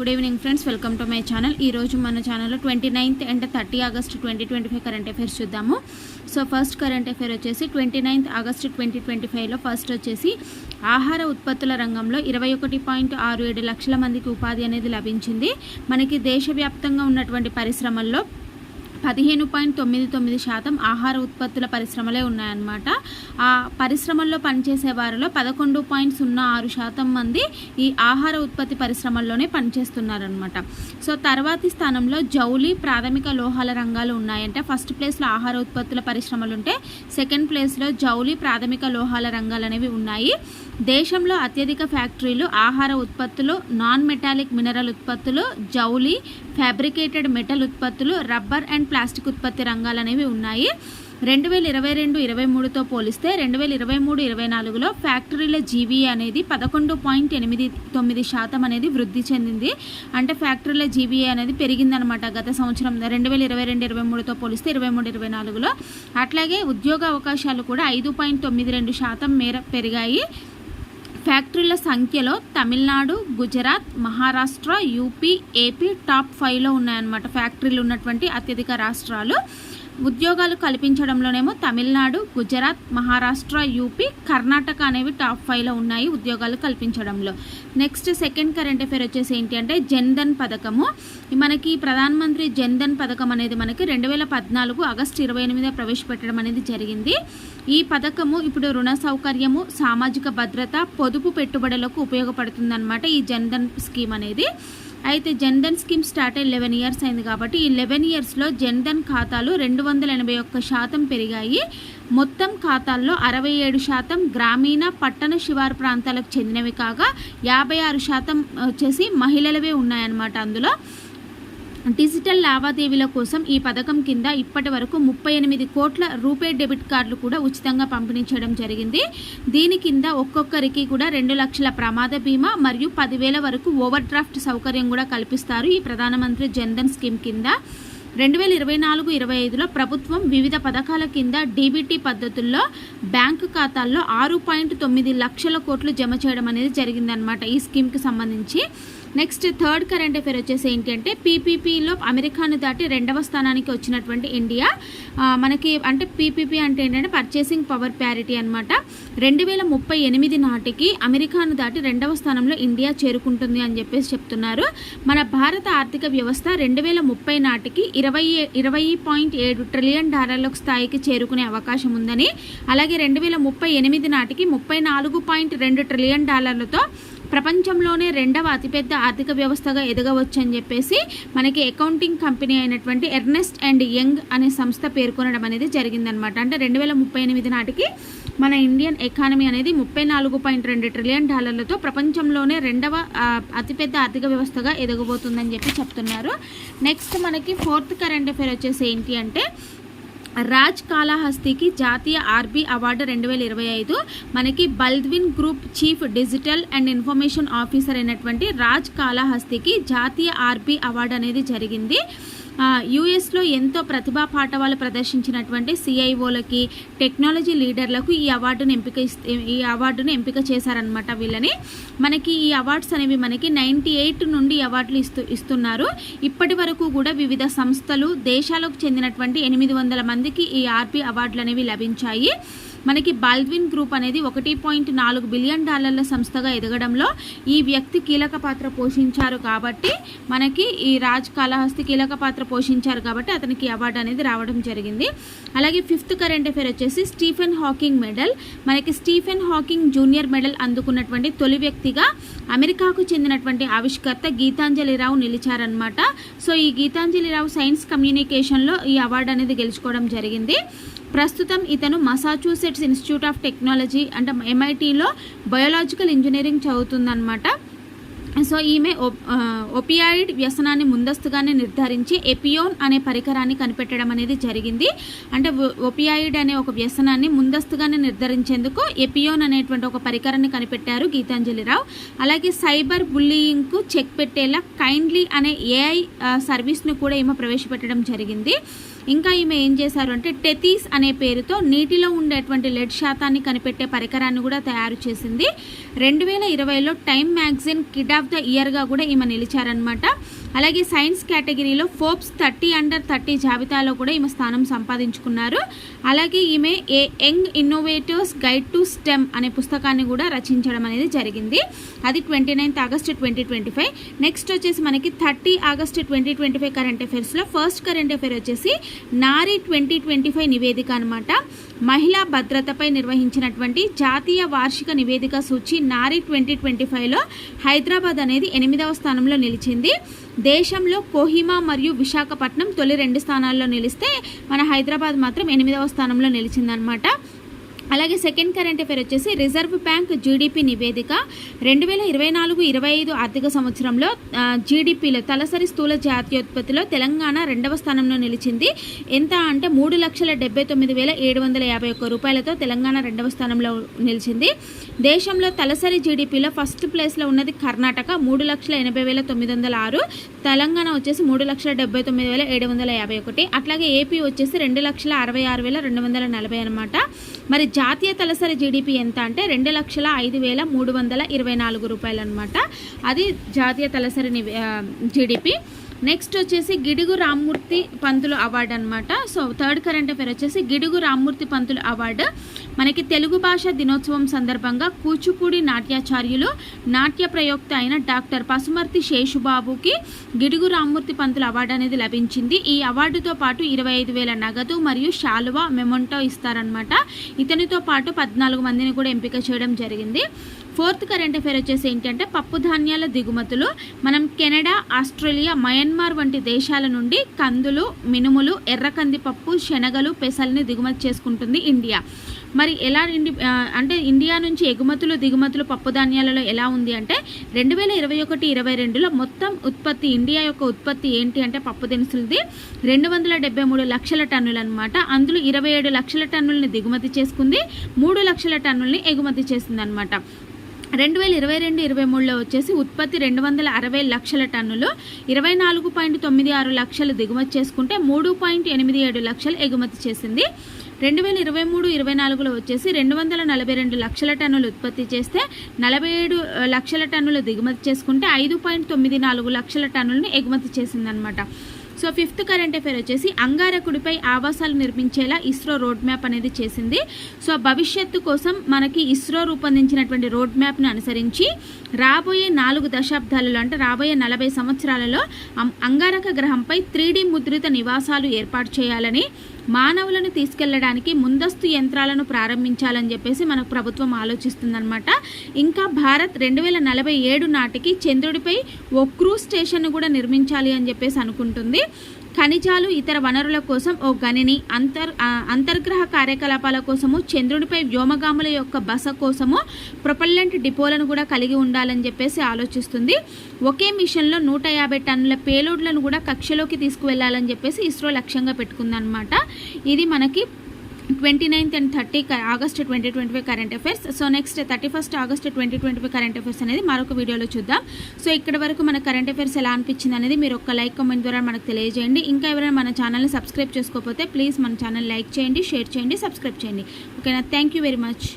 Good evening friends welcome to my channel ఈరోజు మన ఛానల్లో twenty ninth and thirty August twenty twenty five current affairs చూద్దాము. So first current affair వచ్చేసి twenty ninth August twenty twenty ఫైవ్లో first వచ్చేసి ఆహార ఉత్పత్తుల రంగంలో ఇరవై ఒకటి పాయింట్ ఆరు ఏడు లక్షల మందికి ఉపాధి అనేది లభించింది. మనకి దేశవ్యాప్తంగా ఉన్నటువంటి పరిశ్రమల్లో పదిహేను పాయింట్ తొమ్మిది తొమ్మిది శాతం ఆహార ఉత్పత్తుల పరిశ్రమలే ఉన్నాయన్నమాట. ఆ పరిశ్రమల్లో పనిచేసే వారిలో పదకొండు పాయింట్ సున్నా ఆరు శాతం మంది ఈ ఆహార ఉత్పత్తి పరిశ్రమల్లోనే పనిచేస్తున్నారనమాట సో తర్వాతి స్థానంలో జౌలి ప్రాథమిక లోహాల రంగాలు ఉన్నాయంటే ఫస్ట్ ప్లేస్లో ఆహార ఉత్పత్తుల పరిశ్రమలు ఉంటే సెకండ్ ప్లేస్లో జౌలి ప్రాథమిక లోహాల రంగాలు అనేవి ఉన్నాయి. దేశంలో అత్యధిక ఫ్యాక్టరీలు ఆహార ఉత్పత్తులు నాన్ మెటాలిక్ మినరల్ ఉత్పత్తులు జౌలి ఫ్యాబ్రికేటెడ్ మెటల్ ఉత్పత్తులు రబ్బర్ అండ్ ప్లాస్టిక్ ఉత్పత్తి రంగాలు అనేవి ఉన్నాయి. రెండు వేల ఇరవై రెండు ఇరవై మూడుతో పోలిస్తే రెండు వేల ఇరవై మూడు ఇరవై నాలుగులో ఫ్యాక్టరీల జీవీ అనేది పదకొండు పాయింట్ ఎనిమిది తొమ్మిది శాతం అనేది వృద్ధి చెందింది. అంటే ఫ్యాక్టరీల జీవీఏ అనేది పెరిగిందనమాట గత సంవత్సరం. రెండు వేల ఇరవై రెండు ఇరవై మూడుతో పోలిస్తే ఇరవై మూడు ఇరవై నాలుగులో. అట్లాగే ఉద్యోగ అవకాశాలు కూడా ఐదు పాయింట్ తొమ్మిది రెండు శాతం మేర పెరిగాయి. ఫ్యాక్టరీల సంఖ్యలో Tamil Nadu Gujarat Maharashtra UP AP top ఫైవ్లో ఉన్నాయన్నమాట. ఫ్యాక్టరీలు ఉన్నటువంటి అత్యధిక రాష్ట్రాలు. ఉద్యోగాలు కల్పించడంలోనేమో తమిళనాడు గుజరాత్ మహారాష్ట్ర యూపీ కర్ణాటక అనేవి టాప్ ఫైవ్లో ఉన్నాయి ఉద్యోగాలు కల్పించడంలో. నెక్స్ట్ సెకండ్ కరెంట్ అఫేర్ వచ్చేసి ఏంటి అంటే జన్ధన్ పథకము. మనకి ప్రధానమంత్రి జన్ధన్ పథకం అనేది మనకి రెండు వేల పద్నాలుగు ఆగస్టు ఇరవై ఎనిమిది ప్రవేశపెట్టడం అనేది జరిగింది. ఈ పథకము ఇప్పుడు రుణ సౌకర్యము సామాజిక భద్రత పొదుపు పెట్టుబడులకు ఉపయోగపడుతుందన్నమాట ఈ జన్ధన్ స్కీమ్ అనేది. అయితే జన్ధన్ స్కీమ్ స్టార్ట్ అయ్యి లెవెన్ ఇయర్స్ అయింది కాబట్టి ఈ లెవెన్ ఇయర్స్లో జన్ధన్ ఖాతాలు రెండు వందల ఎనభై ఒక్క శాతం పెరిగాయి. మొత్తం ఖాతాల్లో అరవై ఏడు శాతం గ్రామీణ పట్టణ శివారు ప్రాంతాలకు చెందినవి కాగా యాభై ఆరు శాతం వచ్చేసి మహిళలవే ఉన్నాయన్నమాట అందులో. డిజిటల్ లావాదేవీల కోసం ఈ పథకం కింద ఇప్పటి వరకు ముప్పై ఎనిమిది కోట్ల రూపే డెబిట్ కార్డులు కూడా ఉచితంగా పంపిణీ చేయడం జరిగింది. దీని కింద ఒక్కొక్కరికి కూడా రెండు లక్షల ప్రమాద బీమా మరియు పదివేల వరకు ఓవర్ డ్రాఫ్ట్ సౌకర్యం కూడా కల్పిస్తారు ఈ ప్రధానమంత్రి జన్ధన్ స్కీమ్ కింద. రెండు వేల ఇరవై నాలుగు ఇరవై ఐదులో ప్రభుత్వం వివిధ పథకాల కింద డీబీటీ పద్ధతుల్లో బ్యాంకు ఖాతాల్లో ఆరు పాయింట్ తొమ్మిది లక్షల కోట్లు జమ చేయడం అనేది జరిగిందనమాట ఈ స్కీమ్కి సంబంధించి. నెక్స్ట్ థర్డ్ కరెంట్ అఫేర్ వచ్చేసి ఏంటి అంటే పీపీపీలో అమెరికాను దాటి రెండవ స్థానానికి వచ్చినటువంటి ఇండియా. మనకి అంటే పీపీపీ అంటే ఏంటంటే పర్చేసింగ్ పవర్ ప్యారిటీ అనమాట రెండు వేల ముప్పై ఎనిమిది నాటికి అమెరికాను దాటి రెండవ స్థానంలో ఇండియా చేరుకుంటుంది అని చెప్పేసి చెప్తున్నారు. మన భారత ఆర్థిక వ్యవస్థ రెండు వేల ముప్పై నాటికి ఇరవై ఇరవై పాయింట్ ఏడు ట్రిలియన్ డాలర్ల స్థాయికి చేరుకునే అవకాశం ఉందని అలాగే రెండు వేల ముప్పై ఎనిమిది నాటికి ముప్పై నాలుగు పాయింట్ రెండు ట్రిలియన్ డాలర్లతో ప్రపంచంలోనే రెండవ అతిపెద్ద ఆర్థిక వ్యవస్థగా ఎదగవచ్చని చెప్పేసి మనకి అకౌంటింగ్ కంపెనీ అయినటువంటి ఎర్నెస్ట్ అండ్ యంగ్ అనే సంస్థ పేర్కొనడం అనేది జరిగిందనమాట. అంటే రెండు వేల ముప్పై ఎనిమిది నాటికి మన ఇండియన్ ఎకానమీ అనేది ముప్పై నాలుగు పాయింట్ రెండు ట్రిలియన్ డాలర్లతో ప్రపంచంలోనే రెండవ అతిపెద్ద ఆర్థిక వ్యవస్థగా ఎదగబోతుందని చెప్పి చెప్తున్నారు. నెక్స్ట్ మనకి ఫోర్త్ కరెంట్ అఫేర్ వచ్చేసి ఏంటి అంటే రాజ్ కాళహస్తికి జాతీయ ఆర్బీ అవార్డు రెండు వేల ఇరవై ఐదు. మనకి Baldwin group chief digital and information officer అయినటువంటి రాజ్ కాళహస్తికి జాతీయ ఆర్బీ అవార్డు అనేది జరిగింది. యుఎస్లో ఎంతో ప్రతిభా పాఠవాలు ప్రదర్శించినటువంటి సిఐఓలకి టెక్నాలజీ లీడర్లకు ఈ అవార్డును ఎంపిక ఈ అవార్డును ఎంపిక చేశారనమాట వీళ్ళని. మనకి ఈ అవార్డ్స్ అనేవి మనకి నైంటీ ఎయిట్ నుండి అవార్డులు ఇస్తూ ఇస్తున్నారు. ఇప్పటి వరకు కూడా వివిధ సంస్థలు దేశాలకు చెందినటువంటి ఎనిమిది వందల మందికి ఈ ఆర్పి అవార్డులు అనేవి లభించాయి. మనకి బాల్డ్విన్ గ్రూప్ అనేది ఒకటి పాయింట్ నాలుగు బిలియన్ డాలర్ల సంస్థగా ఎదగడంలో ఈ వ్యక్తి కీలక పాత్ర పోషించారు కాబట్టి మనకి ఈ రాజ్ కాళహస్తి కీలక పాత్ర పోషించారు కాబట్టి అతనికి అవార్డు అనేది రావడం జరిగింది. అలాగే ఫిఫ్త్ కరెంట్ అఫేర్ వచ్చేసి స్టీఫెన్ హాకింగ్ మెడల్. మనకి స్టీఫెన్ హాకింగ్ జూనియర్ మెడల్ అందుకున్నటువంటి తొలి వ్యక్తిగా అమెరికాకు చెందినటువంటి ఆవిష్కర్త గీతాంజలిరావు నిలిచారనమాట సో ఈ గీతాంజలిరావు సైన్స్ కమ్యూనికేషన్లో ఈ అవార్డు అనేది గెలుచుకోవడం జరిగింది. ప్రస్తుతం ఇతను మసాచ్యూసెట్స్ ఇన్స్టిట్యూట్ ఆఫ్ టెక్నాలజీ అంటే ఎంఐటీలో బయోలాజికల్ ఇంజనీరింగ్ చదువుతుందన్నమాట. సో ఈమె ఒపియాయిడ్ వ్యసనాన్ని ముందస్తుగానే నిర్ధారించి ఎపియోన్ అనే పరికరాన్ని కనిపెట్టడం అనేది జరిగింది. అంటే ఒపియాయిడ్ అనే ఒక వ్యసనాన్ని ముందస్తుగానే నిర్ధారించేందుకు ఎపియోన్ అనేటువంటి ఒక పరికరాన్ని కనిపెట్టారు గీతాంజలిరావు. అలాగే సైబర్ బుల్లింగ్కు చెక్ పెట్టేలా కైండ్లీ అనే ఏఐ సర్వీస్ను కూడా ఈమె ప్రవేశపెట్టడం జరిగింది. ఇంకా ఈమె ఏం చేశారు అంటే టెతీస్ అనే పేరుతో నీటిలో ఉండేటువంటి లెడ్ శాతాన్ని కనిపెట్టే పరికరాన్ని కూడా తయారు చేసింది. రెండు వేల ఇరవైలో Time magazine kid of the ఇయర్గా కూడా ఈమె నిలిచారనమాట అలాగే సైన్స్ కేటగిరీలో ఫోర్బ్స్ థర్టీ అండర్ థర్టీ జాబితాలో కూడా ఈమె స్థానం సంపాదించుకున్నారు. అలాగే ఈమె a young innovator's guide to STEM అనే పుస్తకాన్ని కూడా రచించడం అనేది జరిగింది. అది twenty ninth August twenty twenty five. Next వచ్చేసి మనకి thirty August twenty twenty five current అఫైర్స్లో first current affair వచ్చేసి నారీ ట్వంటీ ట్వంటీ ఫైవ్ నివేదిక అనమాట మహిళా భద్రతపై నిర్వహించినటువంటి జాతీయ వార్షిక నివేదిక సూచి నారీ ట్వంటీ ట్వంటీ ఫైవ్లో హైదరాబాద్ అనేది ఎనిమిదవ స్థానంలో నిలిచింది. దేశంలో కోహిమా మరియు విశాఖపట్నం తొలి రెండు స్థానాల్లో నిలిస్తే మన హైదరాబాద్ మాత్రం ఎనిమిదవ స్థానంలో నిలిచిందనమాట. అలాగే సెకండ్ కరెంట్ అఫేర్ వచ్చేసి రిజర్వ్ బ్యాంక్ జీడిపి నివేదిక రెండు వేల ఇరవై నాలుగు ఇరవై ఐదు ఆర్థిక సంవత్సరంలో జీడిపిలో తలసరి స్థూల జాతీయోత్పత్తిలో తెలంగాణ రెండవ స్థానంలో నిలిచింది. ఎంత అంటే మూడు లక్షల డెబ్బై తొమ్మిది వేల ఏడు వందల యాభై ఒక్క రూపాయలతో తెలంగాణ రెండవ స్థానంలో నిలిచింది. దేశంలో తలసరి జీడిపిలో ఫస్ట్ ప్లేస్లో ఉన్నది కర్ణాటక మూడు లక్షల ఎనభై వేల తొమ్మిది వందల ఆరు. తెలంగాణ వచ్చేసి మూడు లక్షల డెబ్బై తొమ్మిది వేల ఏడు వందల యాభై ఒకటి. అట్లాగే ఏపీ వచ్చేసి రెండు లక్షల అరవై ఆరు వేల రెండు వందల నలభై అనమాట మరి జాతీయ తలసరి జీడిపి ఎంత అంటే రెండు లక్షల ఐదు వేల మూడు వందల ఇరవై నాలుగు రూపాయలు అనమాట అది జాతీయ తలసరి జీడిపి నెక్స్ట్ వచ్చేసి గిడుగు రామ్మూర్తి పంతులు అవార్డు అనమాట సో థర్డ్ కరెంట్ అఫేర్ వచ్చేసి గిడుగు రామ్మూర్తి పంతులు అవార్డు. మనకి తెలుగు భాష దినోత్సవం సందర్భంగా కూచిపూడి నాట్యాచార్యులు నాట్య ప్రయోక్త అయిన డాక్టర్ పసుమర్తి శేషుబాబుకి గిడుగు రామ్మూర్తి పంతులు అవార్డు అనేది లభించింది. ఈ అవార్డుతో పాటు ఇరవై ఐదు వేల నగదు మరియు శాలువా మెమొంటో ఇస్తారనమాట ఇతనితో పాటు పద్నాలుగు మందిని కూడా ఎంపిక చేయడం జరిగింది. ఫోర్త్ కరెంట్ అఫేర్ వచ్చేసి ఏంటంటే పప్పు ధాన్యాల దిగుమతులు మనం కెనడా ఆస్ట్రేలియా మయన్మార్ వంటి దేశాల నుండి కందులు మినుములు ఎర్రకంది పప్పు శనగలు పెసల్ని దిగుమతి చేసుకుంటుంది ఇండియా. మరి ఎలా ఇండి అంటే ఇండియా నుంచి ఎగుమతులు దిగుమతులు పప్పు ధాన్యాలలో ఎలా ఉంది అంటే రెండు వేల ఇరవై ఒకటి ఇరవై రెండులో మొత్తం ఉత్పత్తి ఇండియా యొక్క ఉత్పత్తి ఏంటి అంటే పప్పు దినుసులది. రెండు వందల డెబ్బై మూడు లక్షల టన్నులు అనమాట అందులో ఇరవై ఏడు లక్షల టన్నుల్ని దిగుమతి చేసుకుంది మూడు లక్షల టన్నుల్ని ఎగుమతి చేసింది అనమాట రెండు వేల ఇరవై రెండు ఇరవై మూడులో వచ్చేసి ఉత్పత్తి రెండు వందల అరవై లక్షల టన్నులు ఇరవై నాలుగు పాయింట్ తొమ్మిది ఆరు లక్షలు దిగుమతి చేసుకుంటే మూడు పాయింట్ ఎనిమిది ఏడు లక్షలు ఎగుమతి చేసింది. రెండు వేల ఇరవై మూడు ఇరవై నాలుగులో వచ్చేసి రెండు వందల నలభై రెండు లక్షల టన్నులు ఉత్పత్తి చేస్తే నలభై ఏడు లక్షల టన్నులు దిగుమతి చేసుకుంటే ఐదు పాయింట్ తొమ్మిది నాలుగు లక్షల టన్నులను ఎగుమతి చేసిందనమాట. సో ఫిఫ్త్ కరెంట్ అఫేర్ వచ్చేసి అంగారకుడిపై ఆవాసాలు నిర్మించేలా ఇస్రో రోడ్ మ్యాప్ అనేది చేసింది. సో భవిష్యత్తు కోసం మనకి ఇస్రో రూపొందించినటువంటి రోడ్ మ్యాప్ను అనుసరించి రాబోయే నాలుగు దశాబ్దాలలో అంటే రాబోయే నలభై సంవత్సరాలలో అంగారక గ్రహంపై త్రీ ముద్రిత నివాసాలు ఏర్పాటు చేయాలని మానవులను తీసుకెళ్ళడానికి ముందస్తు యంత్రాలను ప్రారంభించాలని చెప్పేసి మనకు ప్రభుత్వం ఆలోచిస్తుందన్నమాట. ఇంకా భారత్ రెండు వేల నలభై ఏడు నాటికి చంద్రుడిపై ఓ క్రూజ్ స్టేషన్ కూడా నిర్మించాలి అని చెప్పేసి అనుకుంటుంది. ఖనిజాలు ఇతర వనరుల కోసం ఓ గనిని అంతర్ అంతర్గ్రహ కార్యకలాపాల కోసము చంద్రుడిపై వ్యోమగాముల యొక్క బస కోసము ప్రొపల్లెంట్ డిపోలను కూడా కలిగి ఉండాలని చెప్పేసి ఆలోచిస్తుంది. ఒకే మిషన్లో నూట యాభై టన్నుల పేలోడ్లను కూడా కక్షలోకి తీసుకువెళ్ళాలని చెప్పేసి ఇస్రో లక్ష్యంగా పెట్టుకుందనమాట ఇది మనకి twenty ninth and thirty August twenty twenty five current affairs so next thirty first August twenty twenty five current affairs అనేది మరొక వీడియోలో చూద్దాం. సో ఇక్కడ వరకు మన కరెంట్ అఫేర్స్ ఎలా అనిపించింది అనేది మీరు ఒక లైక్ కామెంట్ ద్వారా మనకు తెలియజేయండి. ఇంకా ఎవరైనా మన ఛానల్ని సబ్స్క్రైబ్ చేసుకోకపోతే ప్లీజ్ మన ఛానల్ లైక్ చేయండి షేర్ చేయండి సబ్స్క్రైబ్ చేయండి. ఓకేనా థ్యాంక్ యూ వెరీ మచ్